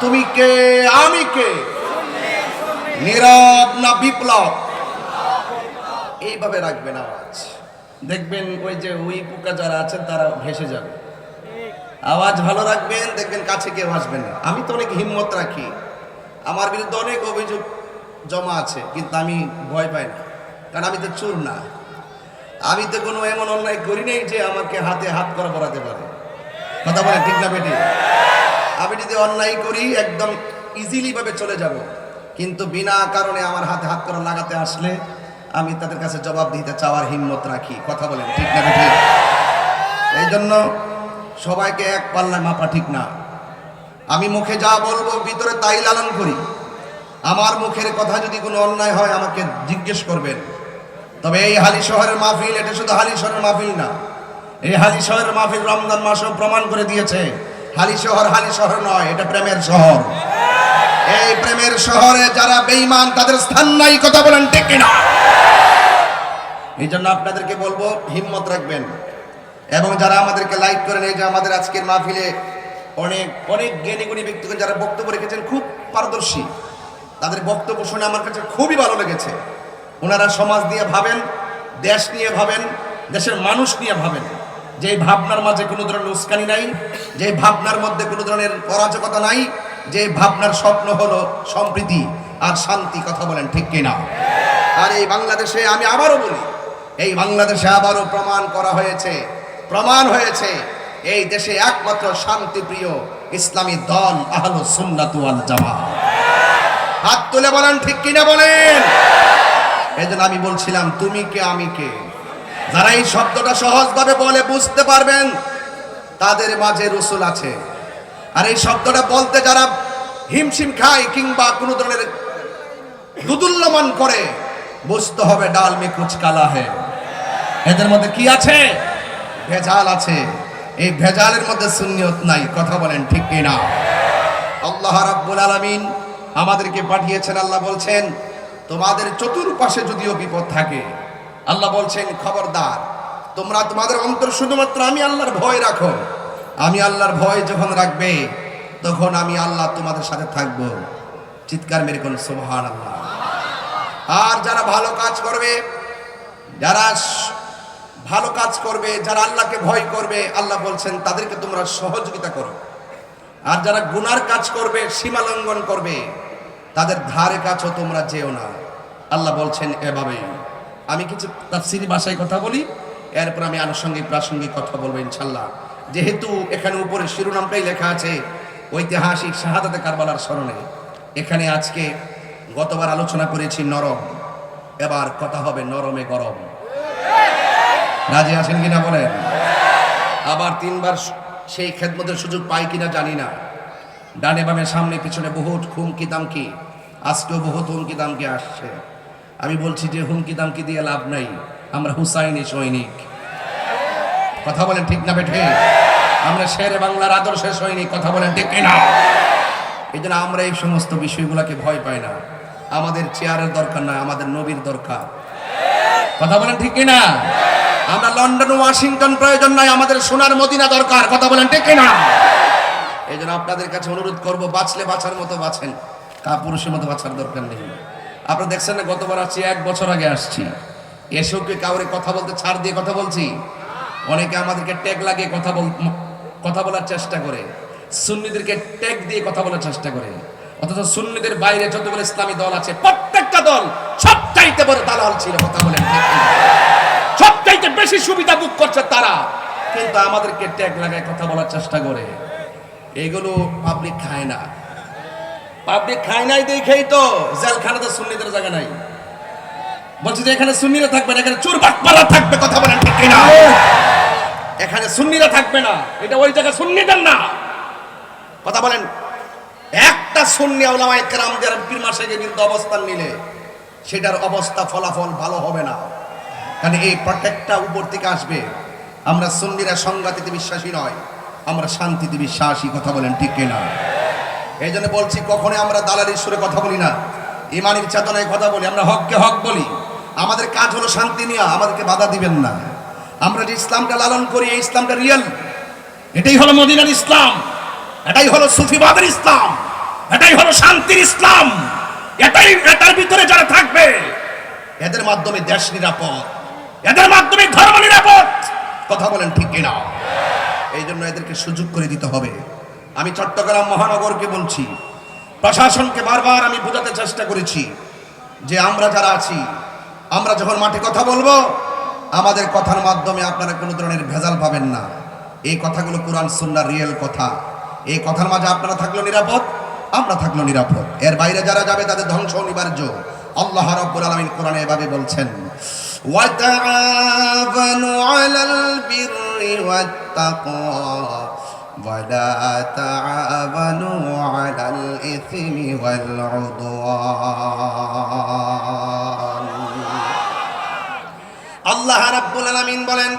তুমি কে? আমি কে? নীরব না বিপ্লব? এইভাবে রাখবেন আওয়াজ। দেখবেন ওই যে উই পোকা যারা আছেন, তারা ভেসে যাবে। আওয়াজ ভালো রাখবেন, দেখবেন কাছে কেউ আসবেন না। আমি তো অনেক হিম্মত রাখি। আমার বিরুদ্ধে অনেক অভিযোগ জমা আছে, কিন্তু আমি ভয় পাই না। কারণ আমি তো চুর না। আমি তো কোনো এমন অন্যায় করি নাই যে আমাকে হাতে হাত করা পড়াতে পারে। কথা বলে ঠিক না বেটি আমি যদি অন্যায় করি, একদম ইজিলি ভাবে চলে যাব। কিন্তু বিনা কারণে আমার হাতে হাত করা লাগাতে আসলে আমি তাদের কাছে জবাব দিতে চাওয়ার হিম্মত রাখি। কথা বলেন, ঠিক না বেটি এই জন্য সবাইকে এক পাল্লায় মাপা ঠিক না। আমি মুখে যা বলব, ভিতরে তাই লালন করি। আমার মুখের কথা যদি কোনো অন্যায় হয়, আমাকে জিজ্ঞেস করবেন। তবে এই হালি শহরের মাহফিল, এটা শুধু হালি শহরের মাহফিল না, এই হালি শহরের মাহফিল রমজান মাসও প্রমাণ করে দিয়েছে। হালি শহর হালি শহর নয়, এটা প্রেমের শহর। এই প্রেমের শহরে যারা বেঈমান, তাদের স্থান নাই, কথা বলেন ঠিক না এই জন্য আপনাদেরকে বলব, হিম্মত রাখবেন। এবং যারা আমাদেরকে লাইক করেন, এই যে আমাদের আজকের মাহফিলে অনেক অনেক জ্ঞানী গুণী ব্যক্তিগণ যারা বক্তব্য রেখেছেন, খুব পারদর্শী। তাদের বক্তব্য শুনে আমার কাছে খুবই ভালো লেগেছে। ওনারা সমাজ নিয়ে ভাবেন, দেশ নিয়ে ভাবেন, দেশের মানুষ নিয়ে ভাবেন। যে ভাবনার মাঝে কোনো ধরনের উস্কানি নাই যে ভাবনার মধ্যে কোনো ধরনের অরাজকতা নাই যে ভাবনার স্বপ্ন হলো সম্প্রীতি আর শান্তি, কথা বলেন ঠিক কিনা? আর এই বাংলাদেশে আমি আবারও বলি, এই বাংলাদেশে আবারও প্রমাণ করা হয়েছে, প্রমাণ হয়েছে, এই দেশে একমাত্র শান্তিপ্রিয় ইসলামী দল আহলো সুন্নাতু ওয়াল জামা হাত তুলে বলেন ঠিক কিনা বলেন? এই আমি বলছিলাম, তুমি কে, আমি কে? যারা এই শব্দটা সহজভাবে বলে বুঝতে পারবেন, তাদের মাঝে রসুল আছে। আর এই শব্দটা বলতে যারা হিমশিম খায় কিংবা কোনো ধরনের দুদুল্যমান করে, বুঝতে হবে ডাল মে কালা হে এদের মধ্যে কি আছে? ভেজাল আছে। এই ভেজালের মধ্যে সুন্নিয়ত নাই, কথা বলেন ঠিক কিনা আল্লাহ রাব্বুল আলামিন আমাদেরকে পাঠিয়েছেন, আল্লাহ বলছেন, তোমাদের চতুর্পাশে যদিও বিপদ থাকে আল্লাহ বলছেন, খবরদার, তোমরা তোমাদের অন্তর শুধুমাত্র আমি আল্লাহর ভয় রাখো। আমি আল্লাহর ভয় যখন রাখবে, তখন আমি আল্লাহ তোমাদের সাথে থাকব। চিৎকার মেরে কোন সুবহান আল্লাহ আর যারা ভালো কাজ করবে, যারা ভালো কাজ করবে, যারা আল্লাহকে ভয় করবে, আল্লাহ বলছেন, তাদেরকে তোমরা সহযোগিতা করো। আর যারা গুনার কাজ করবে, সীমা লঙ্ঘন করবে, তাদের ধারে কাছেও তোমরা যেও না। আল্লাহ বলছেন এভাবে আমি কিছু তাফসিরি ভাষায় কথা বলি, এরপর আমি আনুষঙ্গিক প্রাসঙ্গিক কথা বলব ইনশাল্লাহ যেহেতু এখানে উপরে শিরোনামটাই লেখা আছে, ঐতিহাসিক শাহাদাতে কারবালার স্মরণে। এখানে আজকে গতবার আলোচনা করেছি নরম, এবার কথা হবে নরমে গরম। রাজি আছেন কিনা বলেন? আবার তিনবার সেই খেদমতের সুযোগ পাই কিনা জানি না। ডানে বামে সামনে পিছনে বহুত হুমকি দামকি আজকেও বহুত হুমকি দামকি আসছে। আমি বলছি যে হুমকি দামকি দিয়ে লাভ নাই। আমরা হুসাইনি সৈনিক। কথা বলেন ঠিক না বেঠে? আমরা শেরে বাংলার আদর্শের সৈনিক, কথা বলেন ঠিক না এই জন্য আমরা এই সমস্ত বিষয়গুলোকে ভয় পাই না। আমাদের চেয়ারের দরকার না আমাদের নবীর দরকার। কথা বলেন ঠিক কিনা? আমরা লন্ডন, ওয়াশিংটন প্রয়োজন নাই আমাদের সোনার মদিনা দরকার, কথা বলেন ঠিক কিনা? এই জন্য আপনাদের কাছে অনুরোধ করব, বাঁচলে বাঁচার মতো বাঁচেন কা পুরুষের মতো বাঁচার দরকার নেই। আপনারা দেখছেন না, গতবার আসছি, এক বছর আগে আসছি। এসেও কি কাউরে কথা বলতে ছাড় দিয়ে কথা বলছি? অনেকে আমাদেরকে ট্যাগ লাগিয়ে কথা বল কথা বলার চেষ্টা করে। সুন্নিদেরকে ট্যাগ দিয়ে কথা বলার চেষ্টা করে। অথচ সুন্নিদের বাইরে যতগুলো ইসলামী দল আছে, প্রত্যেকটা দল সবচাইতে বড় দালাল ছিল, কথা কিনা? সবচাইতে বেশি সুবিধা বুক করছে তারা। কিন্তু আমাদেরকে ট্যাগ লাগায় কথা বলার চেষ্টা করে। এগুলো পাবলিক খায় না। পাবলিক খায় নাই দেখেই তো। জেলখানাতে সুন্নিদের জায়গা নাই। বলছি যে এখানে সুন্নিরা থাকবে না, এখানে চোর বাটপালা থাকবে, কথা বলেন ঠিক কিনা? এখানে সুন্নিরা থাকবে না, এটা ওই জায়গায় সুন্নিদের না। কথা বলেন, একটা সুন্নি ওলামায়ে কেরামদের পীর মাসেকের বিরুদ্ধে অবস্থান নিলে, সেটার অবস্থা, ফলাফল ভালো হবে না। কারণ এই প্রত্যেকটা উপর থেকে আসবে। আমরা সুন্নিরা সংঘাতিতে বিশ্বাসী নয়, আমরা শান্তিতে বিশ্বাসী, কথা বলেন ঠিক কিনা? এই জন্য বলছি কখনো আমরা দালালির সুরে কথা বলি না। ইমানের চেতনায় কথা বলি, আমরা হককে হক বলি। আমাদের কাজ হলো শান্তি নিয়ে আমাদেরকে বাধা দিবেন না। আমরা যে ইসলামটা লালন করি, এই ইসলামটা রিয়েল। এটাই হলো মদিনার ইসলাম। এটাই হলো সুফিবাদের ইসলাম। এটাই হলো শান্তির ইসলাম। এটাই, এটার ভিতরে যারা থাকবে, এদের মাধ্যমে দেশ নিরাপদ। এদের মাধ্যমে ধর্ম নিরাপদ। কথা বলেন ঠিক কিনা? এই জন্য এদেরকে সুযোগ করে দিতে হবে। আমি চট্টগ্রাম মহানগরকে বলছি, প্রশাসনকে বারবার আমি বোঝাতে চেষ্টা করেছি যে আমরা যারা আছি, আমরা যখন মাঠে কথা বলব, আমাদের কথার মাধ্যমে আপনারা কোনো ধরনের ভেজাল পাবেন না। এই কথাগুলো কোরআন সুন্না রিয়েল কথা। এই কথার মাঝে আপনারা থাকল নিরাপদ, আমরা থাকল নিরাপদ। এর বাইরে যারা যাবে তাদের ধ্বংস অনিবার্য। আল্লাহ রব্বুল আলমিন কোরআনে এভাবে বলছেন, ওয়া আলাল বিররি ওয়াত তাকওয়া ولا تعاونوا على الإثم والعدوان আল্লাহ রাব্বুল আলামিন বলেন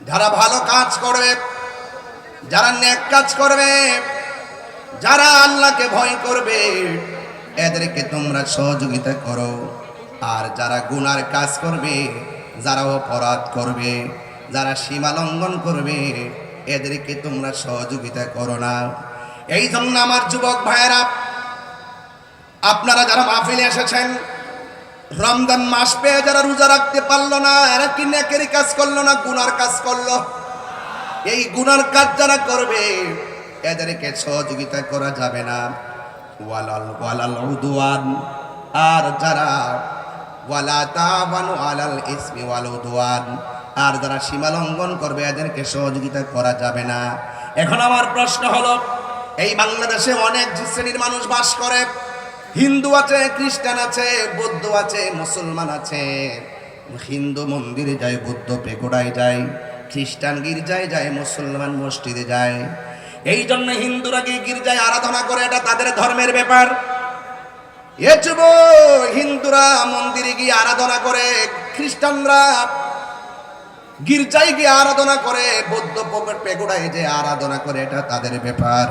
যারা ভালো কাজ করবে যারা নেক কাজ করবে যারা আল্লাহকে ভয় করবে এদেরকে তোমরা সহযোগিতা করো আর যারা গুনার কাজ করবে যারা অপরাধ করবে যারা সীমা লঙ্ঘন করবে এদেরকে তোমরা সহযোগিতা করো না। এই জন্য আমার যুবক ভাইয়েরা, আপনারা যারা মাহফিলে এসেছেন, রমজান মাস পেয়ে যারা রোজা রাখতে পারল না, এরা কি নেকেরই কাজ করল না গুনার কাজ করল? এই গুনার কাজ যারা করবে, এদেরকে সহযোগিতা করা যাবে না। ওয়ালাল ওয়ালাল উদওয়ান। আর যারা, ওয়ালা তাবানু আলাল ইসমি ওয়াল উদওয়ান। আর যারা সীমা লঙ্ঘন করবে, এদেরকে সহযোগিতা করা যাবে না। এখন আমার প্রশ্ন হলো, এই বাংলাদেশে অনেক শ্রেণির মানুষ বাস করে। হিন্দু আছে, খ্রিস্টান আছে, বৌদ্ধ আছে, মুসলমান আছে। হিন্দু মন্দিরে যায়, বৌদ্ধ পেগোড়ায় যায়, খ্রিস্টান গির্জায় যায়, মুসলমান মসজিদে যায়। এই জন্য হিন্দুরা গিয়ে গির্জায় আরাধনা করে, এটা তাদের ধর্মের ব্যাপার। এ যুব হিন্দুরা মন্দিরে গিয়ে আরাধনা করে, খ্রিস্টানরা গির্জায় গিয়ে আরাধনা করে, বৌদ্ধ পেগোড়ায় যে আরাধনা করে, এটা তাদের ব্যাপার।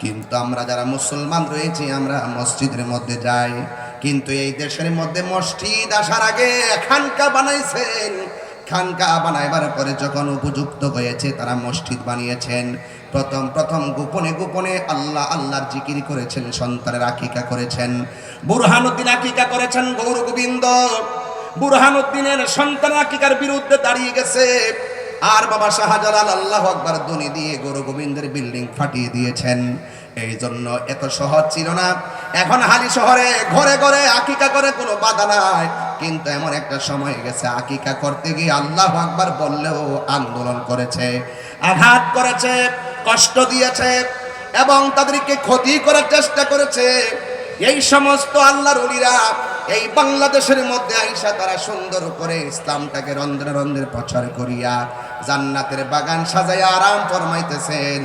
কিন্তু আমরা যারা মুসলমান রয়েছি, আমরা মসজিদের মধ্যে যাই। কিন্তু এই দেশের মধ্যে মসজিদ আসার আগে খানকা বানাইছেন। খানকা বানাইবার পরে যখন উপযুক্ত হয়েছে, তারা মসজিদ বানিয়েছেন। প্রথম প্রথম গোপনে গোপনে আল্লাহ, আল্লাহর জিকির করেছেন, সন্তানের আকিকা করেছেন। বুরহানুদ্দিন আকিকা করেছেন, গৌর গোবিন্দ। বুরহানুদ্দিনের সন্তান আকিকার বিরুদ্ধে দাঁড়িয়ে গেছে। আর বাবা শাহজালাল আল্লাহ আকবার ধ্বনি দিয়ে গৌর গোবিন্দের বিল্ডিং ফাটিয়ে দিয়েছেন। এই জন্য এত সহজ ছিল না। এখন হালি শহরে ঘরে ঘরে আকিকা করে কোনো বাধা নাই। কিন্তু এমন একটা সময় গেছে, আকিকা করতে গিয়ে আল্লাহ আকবার বললেও আন্দোলন করেছে, আঘাত করেছে, কষ্ট দিয়েছে এবং তাদেরকে ক্ষতি করার চেষ্টা করেছে। এই সমস্ত আল্লাহর উলিরা এই বাংলাদেশের মধ্যে আইসা তারা সুন্দর করে ইসলামটাকে রন্ধ্রে রন্ধ্রে প্রচার করিয়া জান্নাতের বাগান সাজাইয়া আরাম ফরমাইতেছেন।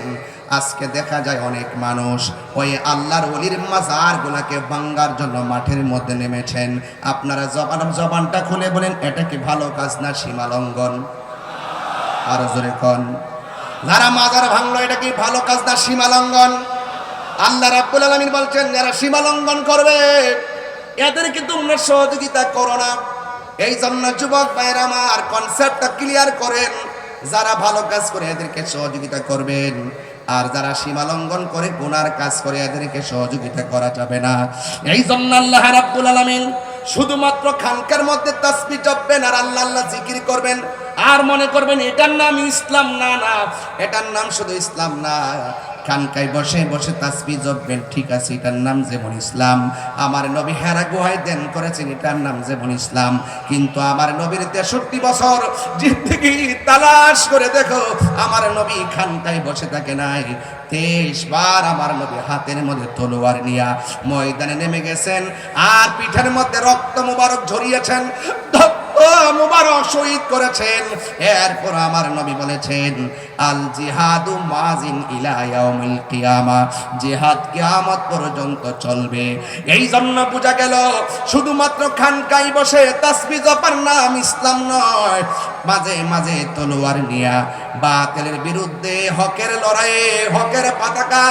আজকে দেখা যায় অনেক মানুষ ওই আল্লাহর অলির মাজার গুলাকে বাঙ্গার জন্য মাঠের মধ্যে নেমেছেন। আপনারা জবান জবানটা খুলে বলেন, এটা কি ভালো কাজ না সীমা লঙ্ঘন? আর জোরে কন, যারা মাজার ভাঙলো, এটা কি ভালো কাজ না সীমা লঙ্ঘন? আল্লাহ রাব্বুল আলামিন বলছেন যারা সীমা লঙ্ঘন করবে। এদেরকে তোমরা সহযোগিতা করো না। এই জন্য যুবক ভাইয়ের আমার কনসেপ্টটা ক্লিয়ার করেন, যারা ভালো কাজ করে এদেরকে সহযোগিতা করবেন, আর যারা সীমা লঙ্ঘন করে গুনার কাজ করে এদেরকে সহযোগিতা করা যাবে না। এই জন্য আল্লাহ রাব্বুল আলামিন শুধুমাত্র খানকার মধ্যে তাসবি জপবেন আর আল্লাহ আল্লাহ জিকির করবেন। আর মনে করবেন এটার নাম ইসলাম না না, এটার নাম শুধু ইসলাম না। খানকায় বসে বসে তাসবি জপবেন, ঠিক আছে, এটার নাম যেমন ইসলাম। আমার নবী হেরা গুহায় দেন করেছেন, এটার নাম যেমন ইসলাম। কিন্তু আমার নবীর তেষট্টি বছর জিন্দগি তালাশ করে দেখো, আমার নবী খানকায় বসে থাকে নাই। তেইশ বার আমার নবী হাতের মধ্যে তলোয়ার নিয়া ময়দানে নেমে গেছেন, আর পিঠের মধ্যে রক্ত মুবারক ঝরিয়েছেন। রক্ত মুবারক শহীদ করেছেন। এরপর আমার নবী বলেছেন, আল জিহাদু মাজিন ইলা ইয়াউমিল কিয়ামা। জিহাদ কিয়ামত পর্যন্ত চলবে। এই জন্য বোঝা গেল, শুধুমাত্র খানকাই বসে তাসবি জপার নাম ইসলাম নয়, মাঝে মাঝে তলোয়ার নিয়া বাতিলের বিরুদ্ধে হকের লড়াইয়ে হকের পতাকা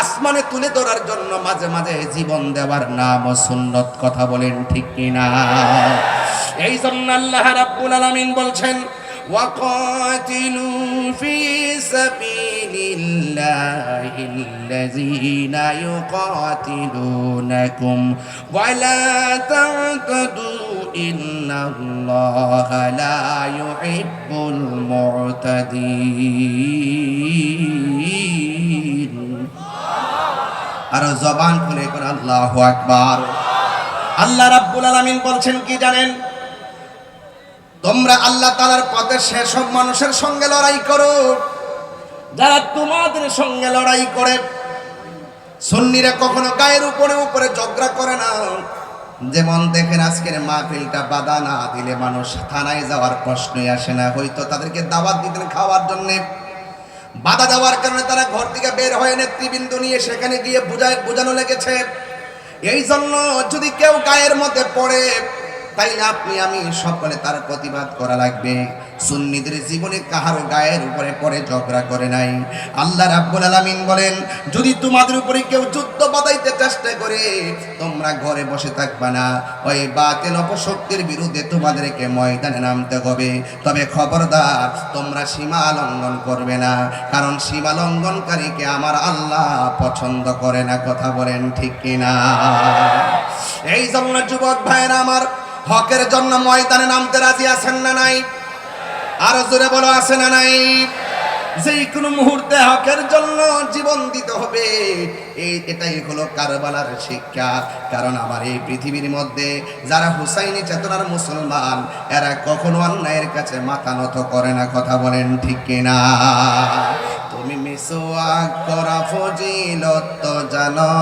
আসমানে তুলে ধরার জন্য মাঝে মাঝে জীবন দেওয়ার নাম ও সুন্নত কথা বলেন ঠিক কিনা? এই জন্য আল্লাহ রাব্বুল আলামিন বলছেন وقاتلوا في سبيل الله الذين يقاتلونكم ولا تعتدوا إن الله لا يحب المعتدين আর জবান খুলে করে আল্লাহ আকবার আল্লাহ রাব্বুল আলামিন বলছেন কি জানেন তোমরা আল্লাহ তাআলার পথে সেসব মানুষের সঙ্গে লড়াই করো। যারা তোমাদের সঙ্গে লড়াই করে, সন্নিরা কখনো গায়ের উপরে উপরে ঝগড়া করে না। যেমন দেখেন আজকের মাহফিলটা বাধা না দিলে মানুষ থানায় যাওয়ার প্রশ্নই আসে না। হয়তো তাদেরকে দাওয়াত দিতেন খাওয়ার জন্যে। বাধা দেওয়ার কারণে তারা ঘর থেকে বের হয়ে নেতৃবৃন্দ নিয়ে সেখানে গিয়ে বুঝায় বোঝানো লেগেছে। এই জন্য যদি কেউ গায়ের মধ্যে পড়ে তাইলে আপনি, আমি সকলে তার প্রতিবাদ করা লাগবে। সুন্নিদের জীবনে কাহারও গায়ের উপরে পরে ঝগড়া করে নাই। আল্লাহ রাব্বুল আলামিন বলেন, যদি তোমাদের উপরে কেউ যুদ্ধ বাধাইতে চেষ্টা করে, তোমরা ঘরে বসে থাকবা না। ওই বাতিল অপশক্তির বিরুদ্ধে তোমাদেরকে ময়দানে নামতে হবে। তবে খবরদার, তোমরা সীমা লঙ্ঘন করবে না। কারণ সীমা লঙ্ঘনকারীকে আমার আল্লাহ পছন্দ করে না। কথা বলেন ঠিক কিনা? এই জন্য যুবক ভাইয়েরা আমার হকের জন্য ময়দানে নামতে রাজি আছেন না নাই? আর জোরে বলো, আছে না নাই? যে কোনো মুহূর্তে হকের জন্য জীবন দিতে হবে, এই এটাই হলো কারবালার শিক্ষা। কারণ আমার এই পৃথিবীর মধ্যে যারা হুসাইনি চেতনার মুসলমান, এরা কখনো অন্যায়ের কাছে মাথা নত করে না, কথা বলেন ঠিক কিনা? তুমি মিসওয়াক করা ফজিলত জানো।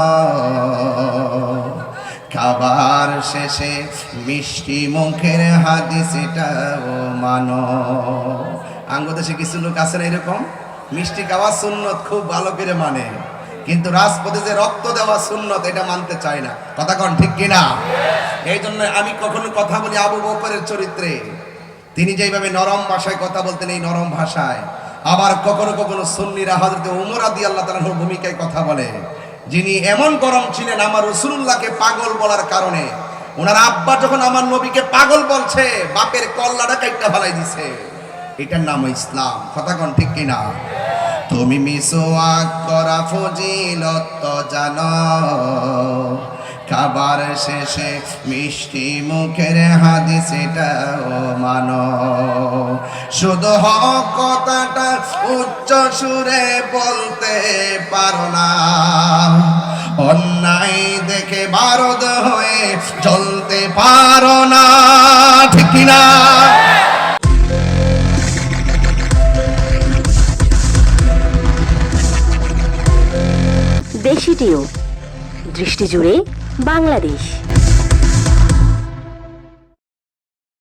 খাবার শেষে মিষ্টি মুখের হাদিসটাও মানো। আঙ্গদেশে কিছু লোক আছে না এরকম? মিষ্টি খাওয়া সুন্নত খুব ভালো করে মানে। কিন্তু রাজপথে যে রক্ত দেওয়া সুন্নত এটা মানতে চায় না। কথা কন ঠিক কিনা? এই জন্য আমি কখনো কথা বলি আবু বকরের চরিত্রে। তিনি যেইভাবে নরম ভাষায় কথা বলতেন এই নরম ভাষায়। আবার কখনো কখনো সুন্নিরা হজরত উমর আদি আল্লাহ তালার ভূমিকায় কথা বলে। যিনি এমন গরম ছিলেন আমার রসুল্লাহকে পাগল বলার কারণে। ওনার আব্বা যখন আমার নবীকে পাগল বলছে, বাপের কল্লাটা একটা ভালাই দিছে। এটার নাম ইসলাম। কথা কন ঠিক কিনা? তুমি মিসওয়াক করা ফজিলত জানো। খাবার শেষে মিষ্টি মুখের হাদিস এটাও মানো, শুধু হক কথাটা উচ্চ সুরে বলতে পারো না। অন্যায় দেখে বারদ হয়ে চলতে পারো না, ঠিক না? দেশি টিউব দৃষ্টি জুড়ে বাংলাদেশ।